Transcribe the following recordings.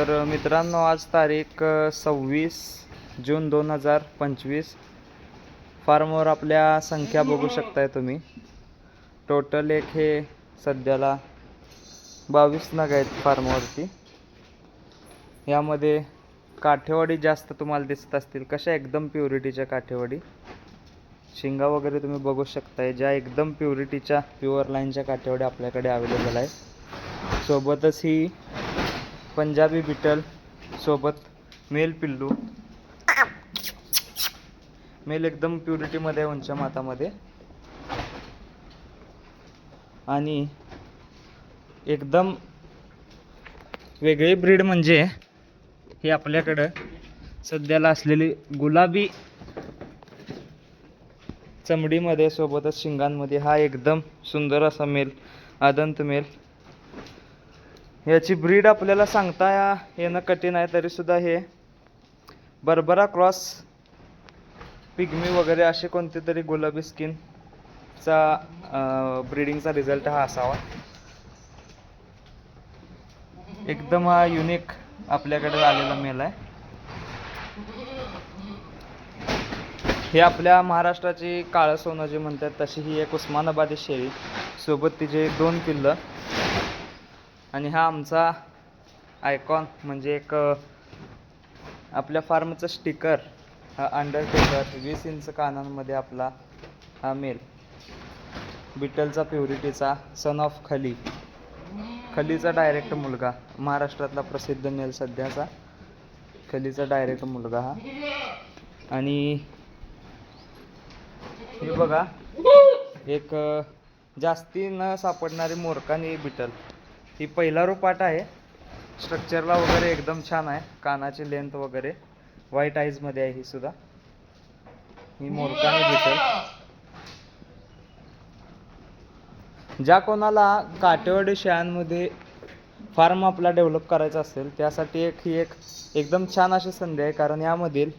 तर मित्रांनो आज तारीख सव्वीस जून दोन हजार पंचवीस. फार्मवर आपल्या संख्या बघू शकताय तुम्ही. टोटल एक हे सध्याला बावीस नग आहेत फार्मवरती. यामध्ये काठेवाडी जास्त तुम्हाला दिसत असतील. कशा एकदम प्युरिटीच्या काठेवाडी? शिंगा वगैरे तुम्ही बघू शकताय. ज्या एकदम प्युरिटीच्या प्युअर लाईनच्या काठेवाडी आपल्याकडे अवेलेबल आहे सोबतच ही पंजाबी बिटल सोबत मेल पिल्लू. मेल एकदम प्युरिटीमध्ये आहे मातामध्ये आणि एकदम वेगळी ब्रीड म्हणजे ही आपल्याकडं सध्याला असलेली गुलाबी चमडीमध्ये सोबतच शिंगांमध्ये हा एकदम सुंदर असा मेल आदंत मेल. याची ब्रीड आपल्याला सांगता येणं कठीण आहे तरीसुद्धा हे. बर्बरा क्रॉस पिग्मी वगैरे असे कोणते तरी गुलाबी स्किनचा ब्रीडिंगचा रिझल्ट हा असावा. एकदम हा युनिक आपल्याकडे आलेला मेल आहे. हे आपल्या महाराष्ट्राची काळं सोनं जे म्हणतात तशी ही एक उस्मानाबादी शेळी. सोबत तिचे दोन पिल्लं. आणि हा आमचा आयकॉन म्हणजे एक आपल्या फार्मचं स्टिकर हा अंडरटेकर वीस इंच कानांमध्ये आपला हा मेल बिटलचा प्युरिटीचा सन ऑफ खली खलीचा डायरेक्ट मुलगा महाराष्ट्रातला प्रसिद्ध मेल सध्याचा खलीचा डायरेक्ट मुलगा हा. आणि हे बघा एक जास्ती न सापडणारी मोरकानी बिटल ही पहिला रोपाट आहे. स्ट्रक्चरला वगैरे एकदम छान आहे. कानाची लेंथ वगैरे. व्हाईट आईजमध्ये आहे ही सुद्धा. ही मोरकाने दिसेल ज्या कोणाला काटेवाडी शेळ्यांमध्ये फार्म आपला डेव्हलप करायचा असेल त्यासाठी एक ही एक एकदम छान अशी संधी आहे. कारण यामधील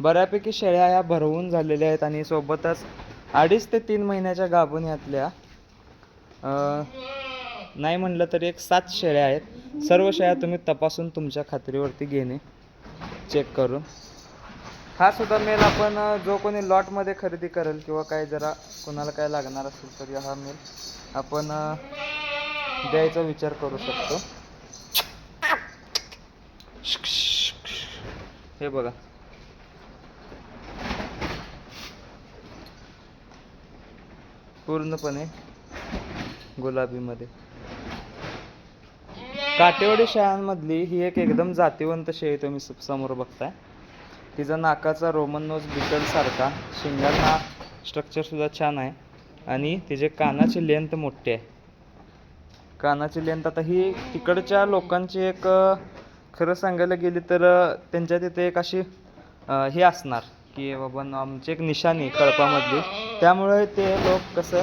बऱ्यापैकी शेळ्या ह्या भरवून झालेल्या आहेत आणि सोबतच अडीच ते तीन महिन्याच्या गाभून यातल्या नाही म्हणलं तरी एक सात शेळ्या आहेत. सर्व शेळ्या तुम्ही तपासून तुमच्या खात्रीवरती घेणे. चेक करून. हा सुद्धा मेल आपण जो कोणी लॉटमध्ये खरेदी करेल किंवा काय जरा कोणाला काय लागणार असेल तर हा मेल आपण द्यायचा विचार करू शकतो. हे बघा. पूर्णपणे गुलाबीमध्ये. काटेवाडी शाळांमधली ही एक एकदम जातीवंत शेळी तुम्ही समोर बघताय. तिचा नाकाचा रोमन नोज बिटल सारखा शिंगांना स्ट्रक्चर सुद्धा छान आहे. आणि तिचे कानाची लेंथ मोठी आहे. कानाची लेंथ आता ही तिकडच्या लोकांची एक खरं सांगायला गेली तर त्यांच्या तिथे एक अशी हे असणार की बाबा आमची एक निशाणी कळपामधली. त्यामुळे ते लोक कसं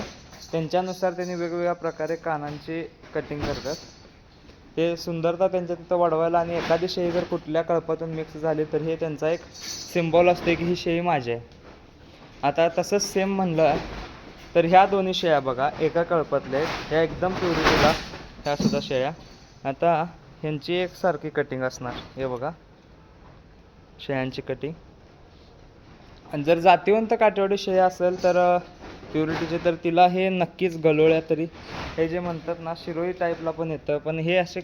त्यांच्यानुसार त्यांनी वेगवेगळ्या प्रकारे कानांची कटिंग करतात. ते सुंदरता त्यांच्या तिथं वाढवायला आणि एखादी शेळी जर कुठल्या कळपातून मिक्स झाली तर हे त्यांचा एक सिम्बॉल असते की ही शेळी माझी आहे. आता तसंच सेम म्हणलं तर ह्या दोन्ही शेळ्या बघा एका कळपातल्या ह्या एकदम प्युरिटीला ह्या सुद्धा शेळ्या. आता ह्यांची एक सारखी कटिंग असणार. हे बघा शेळ्यांची कटिंग आणि जर जातीवंत काटेवाडी शेळी असेल तर प्युरिटीचे तर तिला हे नक्कीच गलोळ्या तरी. हे जे म्हणतात ना शिरोई टाईपला पण येतं. पण हे असे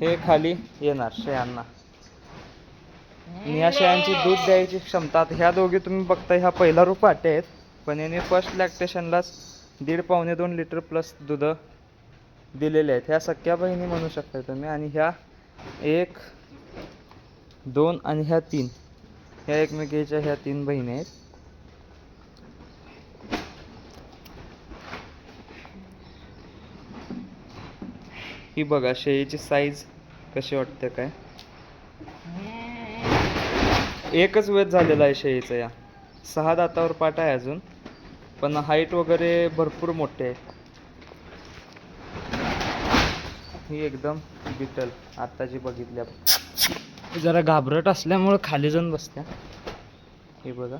हे खाली येणार शेळ्यांना आणि ह्या शेळ्यांची दूध द्यायची क्षमता ह्या दोघी तुम्ही बघताय ह्या पहिला रुपाटे आहेत पण याने फर्स्ट लॅक्टेशनलाच दीड पावणे दोन लिटर प्लस दूध दिलेले आहेत. ह्या सख्या बहिणी म्हणू शकता तुम्ही. आणि ह्या एक दोन आणि ह्या तीन. ह्या एकमेकीच्या ह्या तीन बहिणी आहेत. ही बघा शेळीची साईज कशी वाटते काय? एकच वेध झालेला आहे शेळीचा या. सहा दातावर पाठ आहे अजून पण हाईट वगैरे भरपूर मोठे आहे. ही एकदम बिटल आता जी बघितली आपण. जरा घाबरट असल्यामुळं खाली जाऊन बसत्या. हे बघा.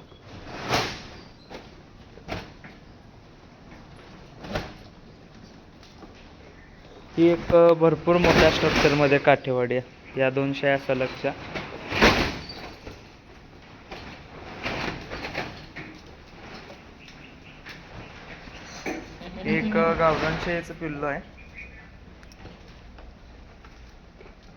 ही एक भरपूर मोठ्या स्ट्रक्चरमध्ये काठेवाडी आहे. या दोन शेळ्या सलगच्या एक गावरान शेळीचं पिल्लो आहे.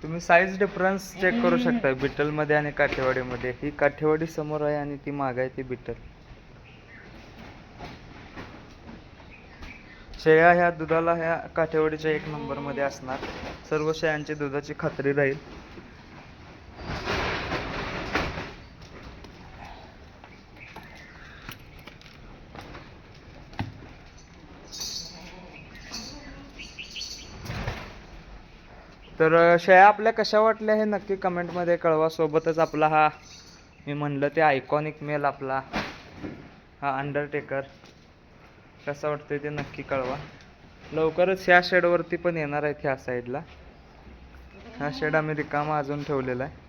तुम्ही साईज डिफरन्स चेक करू शकता बिटलमध्ये आणि काठेवाडीमध्ये. ही काठेवाडी समोर आहे आणि ती माग आहे ती बिटल. शेळ्या ह्या दुधाला ह्या काठेवाडीच्या एक नंबरमध्ये असणार. सर्व शेळ्यांची दुधाची खात्री राहील. तर शेळ्या आपल्या कशा वाटल्या हे नक्की कमेंटमध्ये कळवा. सोबतच आपला हा मी म्हणलं ते आयकॉनिक मेल आपला हा अंडरटेकर कसा वाटतोय ते नक्की कळवा. लवकरच ह्या शेडवरती पण येणार आहेत ह्या साईडला हा शेड आम्ही रिकामा अजून ठेवलेला आहे.